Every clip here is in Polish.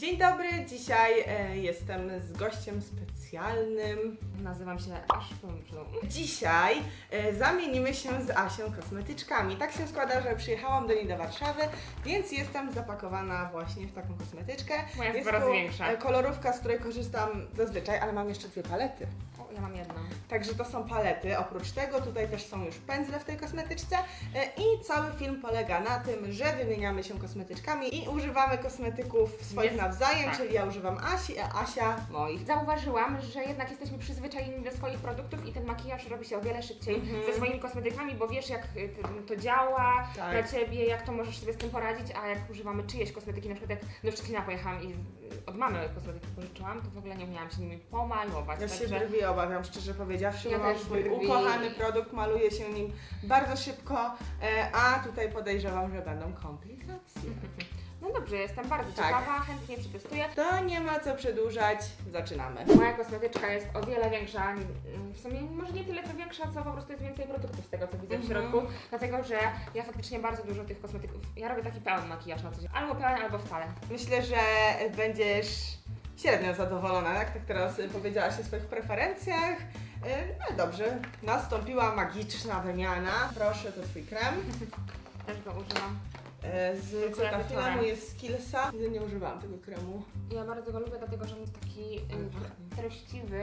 Dzień dobry, dzisiaj e, jestem z gościem specjalnym. Nazywam się Aż Pumplum. Dzisiaj e, zamienimy się z Asią kosmetyczkami. Tak się składa, że przyjechałam do niej do Warszawy, więc jestem zapakowana właśnie w taką kosmetyczkę. Moja jest coraz to większa. e, kolorówka, z której korzystam zazwyczaj, ale mam jeszcze dwie palety. O, ja mam jedną. Także to są palety. Oprócz tego tutaj też są już pędzle w tej kosmetyczce e, i cały film polega na tym, że wymieniamy się kosmetyczkami i używamy kosmetyków swoich nawzajem, tak. czyli ja używam Asi, a Asia moich. Zauważyłam, że jednak jesteśmy przyzwyczajeni do swoich produktów i ten makijaż robi się o wiele szybciej Mhm. ze swoimi kosmetykami, bo wiesz jak y, to- działa Tak. dla Ciebie, jak to możesz sobie z tym poradzić, a jak używamy czyjeś kosmetyki, na przykład jak do Szczecina pojechałam i od mamy kosmetyki pożyczyłam, to w ogóle nie umiałam się nimi pomalować, Ja się brwi obawiam, szczerze powiedziawszy, Ja bo mam swój brwi. ukochany produkt, maluję się nim bardzo szybko, e, a tutaj podejrzewam, że będą komplikacje. no dobrze, jestem bardzo Tak. ciekawa, chętnie przetestuję. To nie ma co przedłużać, zaczynamy. Moja kosmetyczka jest o wiele większa, mm, w sumie może nie tyle co większa, co po prostu jest więcej produktów z tego co widzę w Mhm. środku, dlatego że ja faktycznie bardzo dużo tych kosmetyków, ja robię taki pełen makijaż na co dzień, albo pełen, albo wcale. Myślę, że będziesz średnio zadowolona, jak tak teraz powiedziałaś o swoich preferencjach. Y, No dobrze, nastąpiła magiczna wymiana. Proszę, to Twój krem. Też go używam. Y, Z wieczorem. jest Skillsa. Nigdy nie używałam tego kremu. Ja bardzo go lubię, dlatego że on jest taki y, treściwy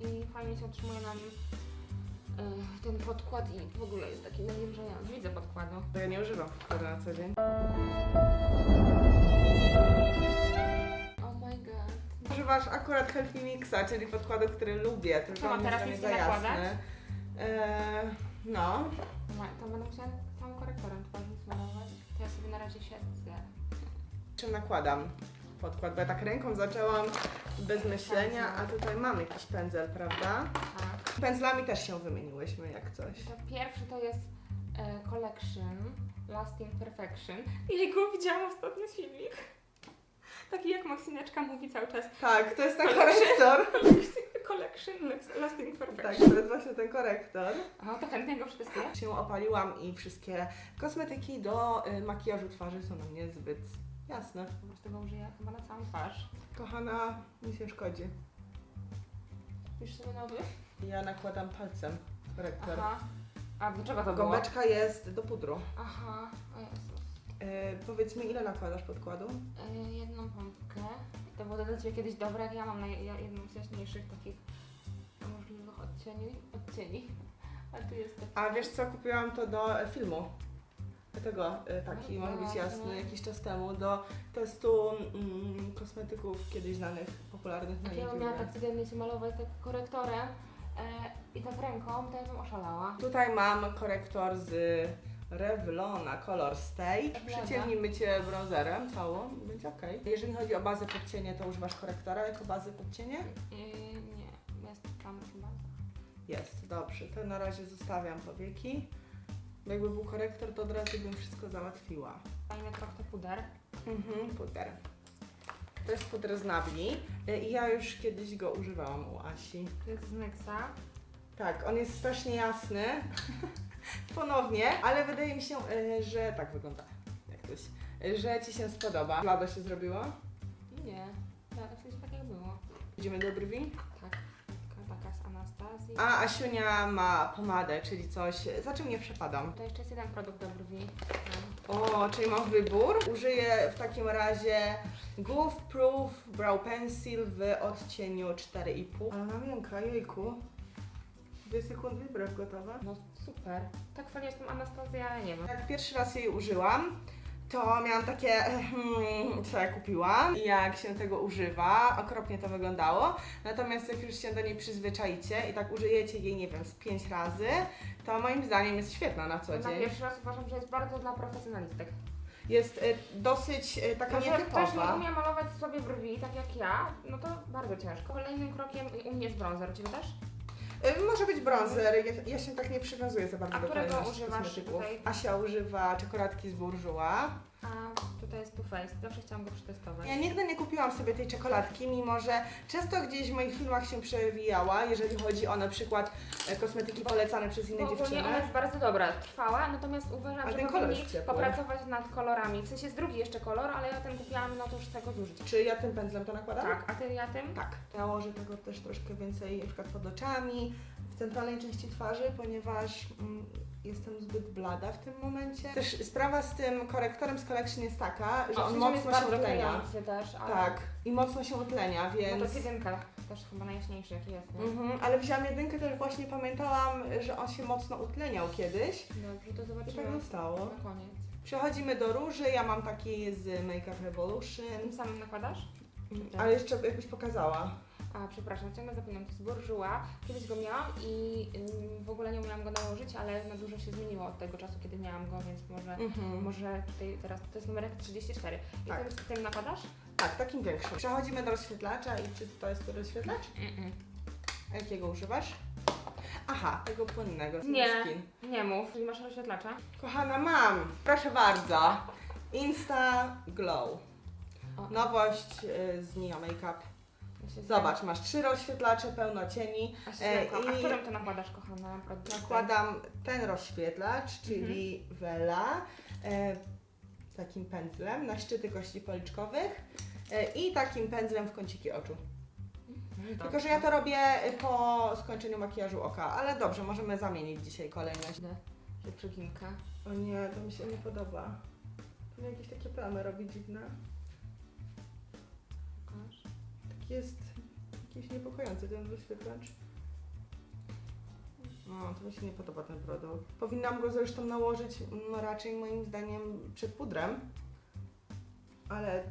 i fajnie się utrzymuje nam y, ten podkład i w ogóle jest taki nawilżający. Widzę podkładu. To ja nie używam wkładu na co dzień. Oh my god. Używasz akurat Healthy Mixa, czyli podkładu, który lubię, tylko mam on teraz jest za jasny. nakładać? Eee, no, No, To będę musiała całym korektorem ja sobie na razie siedzę. czym nakładam podkład, bo ja tak ręką zaczęłam bez myślenia, a tutaj mam jakiś pędzel, prawda? Tak. Pędzlami też się wymieniłyśmy jak coś. To pierwszy to jest e, Collection Lasting Perfection. Jejku, widziałam ostatnio filmik. Taki jak Maksineczka mówi cały czas. Tak, to jest ten Collection. korektor. Collection Lasting Tak, Perfection. to jest właśnie ten korektor. Aha, to chętnie go przetestuję. Się opaliłam i wszystkie kosmetyki do y, makijażu twarzy są na mnie zbyt jasne. Po prostu go użyję chyba na całą twarz. Kochana, nic nie szkodzi. Już sobie nowy? Ja nakładam palcem korektor. Aha. A do czego to było? Gąbeczka jest do pudru. Aha, o Jezus. Y, powiedz mi, ile nakładasz podkładu? E, jedną pompkę. To było dla Ciebie kiedyś dobre, jak ja mam na ja- jedną z jaśniejszych takich odcieni. odcieni. A tu jest taki... A wiesz co, kupiłam to do e, filmu. Tego, y, taki No, może być jasny, jakiś czas temu, do testu mm, kosmetyków kiedyś znanych, popularnych na ja miała tak codziennie się malować tak korektorem e, i tak ręką, to ja bym oszalała. Tutaj mam korektor z Revlona Color Stay. Przyciemnimy Cię bronzerem całą, będzie ok. Jeżeli chodzi o bazę pod cienie, to używasz korektora jako bazy pod cienie? E, nie, jest tam chyba. Jest, dobrze. To na razie zostawiam powieki. Bo jakby był korektor, to od razu bym wszystko załatwiła. Fajny trochę puder. Mhm, puder. To jest puder z Nabli y, i ja już kiedyś go używałam u Asi. To jest z Nyxa. Tak, on jest strasznie jasny. Ponownie, ale wydaje mi się, y, że tak wygląda. Jak coś. y, Że Ci się spodoba. Blado się zrobiło. Nie, w sensie tak jak było. Idziemy do brwi. A Asiunia ma pomadę, czyli coś, za czym nie przepadam. To jeszcze jest jeden produkt do brwi. O, czyli mam wybór. Użyję w takim razie Goof Proof Brow Pencil w odcieniu 4,5. Ale ona miękka, jejku. Dwie sekundy, brew gotowa. No super. Tak fajnie jestem Anastazja, ale nie wiem. Jak pierwszy raz jej użyłam, to miałam takie, hmm, co ja kupiłam i jak się tego używa, okropnie to wyglądało. Natomiast jak już się do niej przyzwyczaicie i tak użyjecie jej, nie wiem, z 5 razy, to moim zdaniem jest świetna na co Na dzień. pierwszy raz uważam, że jest bardzo dla profesjonalistek. Jest y, dosyć y, taka Jeżeli ktoś nie nietypowa. umie malować sobie brwi, tak jak ja, no to bardzo ciężko. Kolejnym krokiem u mnie jest bronzer, Ciebie też? Y, Może być bronzer, ja, ja się tak nie przywiązuję za bardzo A do którego kolejności używasz kosmetyków. tutaj? Asia używa czekoladki z Bourjois. A tutaj jest Too Faced. Zawsze chciałam go przetestować. Ja nigdy nie kupiłam sobie tej czekoladki, mimo że często gdzieś w moich filmach się przewijała, jeżeli chodzi o na przykład e, kosmetyki polecane przez inne Bo ogólnie dziewczyny. ona jest bardzo dobra, trwała, natomiast uważam, Ale że ten kolor powinni jest ciepły. popracować nad kolorami. W sensie jest drugi jeszcze kolor, ale ja ten kupiłam, no to już chcę go zużyć. Czy ja tym pędzlem to nakładam? Tak, a ty ja tym? Tak. Nałożę tego też troszkę więcej na przykład pod oczami, centralnej części twarzy, ponieważ mm, jestem zbyt blada w tym momencie. Też sprawa z tym korektorem z Collection jest taka, że on mocno się utlenia. też, ale... Tak, i mocno się utlenia, No to więc... jedynka, też chyba najjaśniejszy jaki jest, nie? Mhm, ale wzięłam jedynkę, też właśnie pamiętałam, że on się mocno utleniał kiedyś. Dobrze, to I tak zobaczymy zostało. na koniec. Przechodzimy do róży, ja mam taki z Makeup Revolution, Tym samym nakładasz? tak? ale jeszcze jakbyś pokazała. A, przepraszam, ciągle zapominam, to jest Bourjois. Kiedyś go miałam i ym, w ogóle nie umiałam go nałożyć, ale na dużo się zmieniło od tego czasu, kiedy miałam go, więc może, Mhm. może tutaj teraz, to jest numerek 34. I Tak. tym, tym nakładasz? Tak, takim większym. Przechodzimy do rozświetlacza i czy to jest rozświetlacz? Mm-mm. A jakiego używasz? Aha, tego płynnego. z Nie. Skin. Nie mów, czyli masz rozświetlacza? Kochana, mam. Proszę bardzo. Insta Glow. O, Nowość y, z Nio Makeup. Się Zobacz, masz trzy rozświetlacze, pełno cieni. A, E, zlękłam. A i- którym to nakładasz, kochana? Produkt? Nakładam ten rozświetlacz, czyli Vela, e, takim pędzlem na szczyty kości policzkowych e, i takim pędzlem w kąciki oczu. Mhm, Tylko, że ja to robię po skończeniu makijażu oka, ale dobrze, możemy zamienić dzisiaj kolejność. Że. O nie, to mi się nie podoba. To jakieś takie plamy robi dziwne. Jest jakiś niepokojący ten wyświetlacz. No, to mi się nie podoba ten produkt. Powinnam go zresztą nałożyć no, raczej moim zdaniem przed pudrem. Ale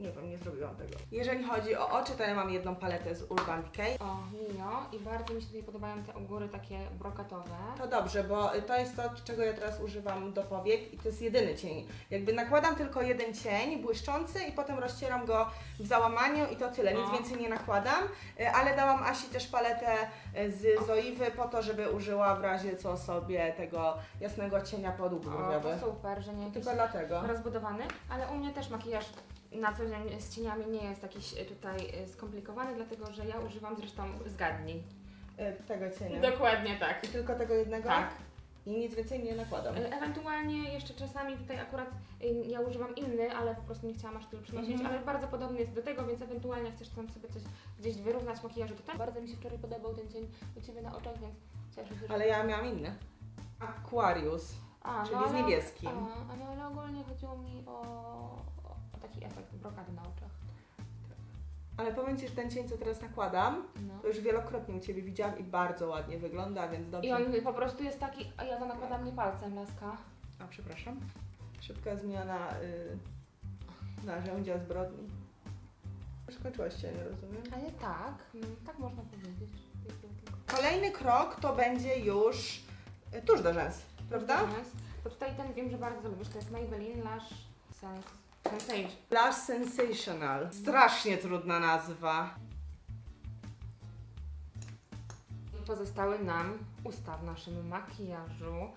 nie wiem, nie zrobiłam tego. Jeżeli chodzi o oczy, to ja mam jedną paletę z Urban Decay. O, Mio i bardzo mi się tutaj podobają te u góry takie brokatowe. To dobrze, bo to jest to, czego ja teraz używam do powiek i to jest jedyny cień. Jakby nakładam tylko jeden cień błyszczący i potem rozcieram go w załamaniu i to tyle, nic No. więcej nie nakładam, Y, ale dałam Asi też paletę y, z Zoiwy po to, żeby użyła w razie co sobie tego jasnego cienia pod O, brwiowy. to super, że nie Tylko dlatego. rozbudowany, ale u mnie też makijaż na co dzień z cieniami nie jest jakiś e, tutaj e, skomplikowany, dlatego że ja używam zresztą zgadnij. Y, Tego cienia. Dokładnie tak. I tylko tego jednego? Tak. I nic więcej nie nakładam. E, Ewentualnie jeszcze czasami tutaj akurat e, ja używam inny, ale po prostu nie chciałam aż tylu przynosić, Mhm. ale bardzo podobny jest do tego, więc ewentualnie chcesz tam sobie coś gdzieś wyrównać makijażu, to tak. Bardzo mi się wczoraj podobał ten cień u Ciebie na oczach, więc cieszę się, że... Ale ja miałam inny. Aquarius. A, czyli no, z niebieskim. A, ale, ale ogólnie chodziło mi o taki efekt brokady na oczach. Ale powiem Ci, że ten cień, co teraz nakładam, No. to już wielokrotnie u Ciebie widziałam i bardzo ładnie wygląda, więc dobrze. I on po prostu jest taki, a ja to nakładam nie palcem, laska. A przepraszam. Szybka zmiana y, narzędzia zbrodni. Skończyłaś się, nie rozumiem. Ale tak, no, tak można powiedzieć. Kolejny krok to będzie już y, tuż do rzęs, prawda? Natomiast, To tutaj ten wiem, że bardzo lubisz, to jest Maybelline Lash Sense. Lash Sensational. Strasznie trudna nazwa. Pozostały nam usta w naszym makijażu.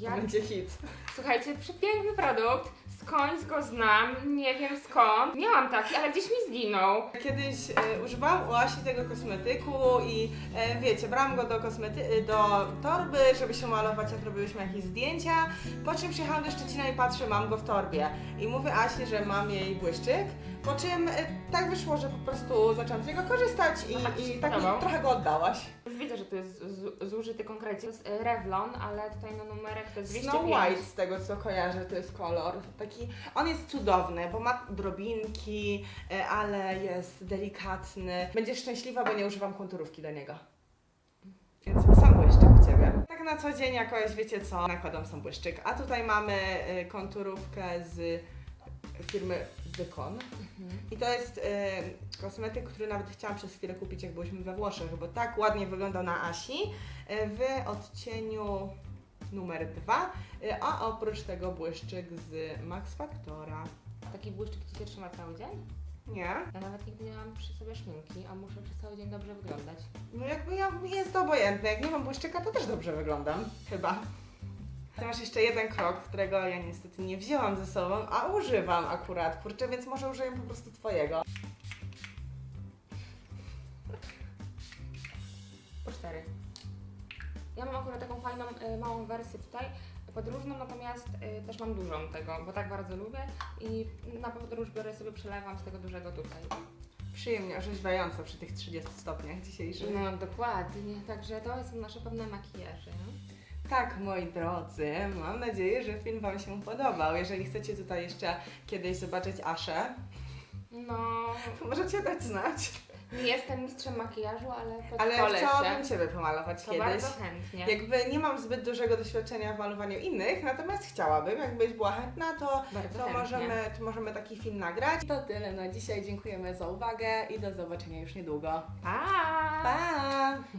Jak... będzie hit. Słuchajcie, przepiękny produkt, skądś go znam, nie wiem skąd. Miałam taki, ale gdzieś mi zginął. Kiedyś e, używałam u Asi tego kosmetyku i e, wiecie, brałam go do, kosmety- y, do torby, żeby się malować, jak robiłyśmy jakieś zdjęcia. Po czym przyjechałam do Szczecina i patrzę, mam go w torbie. I mówię Asi, że mam jej błyszczyk. Po czym e, tak wyszło, że po prostu zaczęłam z niego korzystać tak i, ci i się tak mi podobał? trochę go oddałaś. To jest z- zużyty konkretnie. To jest e, Revlon, ale tutaj na numerek to jest 205. Snow White z tego co kojarzę, to jest kolor. Taki, on jest cudowny, bo ma drobinki, e, ale jest delikatny. Będziesz szczęśliwa, bo nie używam konturówki do niego. Więc sam błyszczyk u Ciebie. Tak na co dzień jakoś, wiecie co, nakładam sam błyszczyk. A tutaj mamy e, konturówkę z firmy Wykon. Mhm. I to jest e, kosmetyk, który nawet chciałam przez chwilę kupić, jak byliśmy we Włoszech, bo tak ładnie wyglądał na Asi e, w odcieniu numer dwa, e, a oprócz tego błyszczyk z Max Factora. Taki błyszczyk ci się trzyma cały dzień? Nie? Ja nawet nigdy nie mam przy sobie szminki, a muszę przez cały dzień dobrze wyglądać. No jakby ja, jest to obojętne, jak nie mam błyszczyka, to też dobrze wyglądam. Chyba. To masz jeszcze jeden krok, którego ja niestety nie wzięłam ze sobą, a używam akurat, kurczę, więc może użyję po prostu twojego. Po cztery. Ja mam akurat taką fajną, y, małą wersję tutaj, podróżną, natomiast y, też mam dużą tego, bo tak bardzo lubię i na podróż biorę sobie, przelewam z tego dużego tutaj. Przyjemnie orzeźwiająco przy tych 30 stopniach dzisiejszych. No dokładnie, także to są nasze pewne makijaże. Tak, moi drodzy, mam nadzieję, że film Wam się podobał. Jeżeli chcecie tutaj jeszcze kiedyś zobaczyć Aszę, No, to możecie dać znać. nie jestem mistrzem makijażu, ale Ale podszkolę się. chciałabym Ciebie pomalować To kiedyś. bardzo chętnie. Jakby nie mam zbyt dużego doświadczenia w malowaniu innych, natomiast chciałabym, jakbyś była chętna, to, Bardzo to, chętnie. możemy, to możemy taki film nagrać. To tyle na dzisiaj, dziękujemy za uwagę i do zobaczenia już niedługo. Pa! Pa!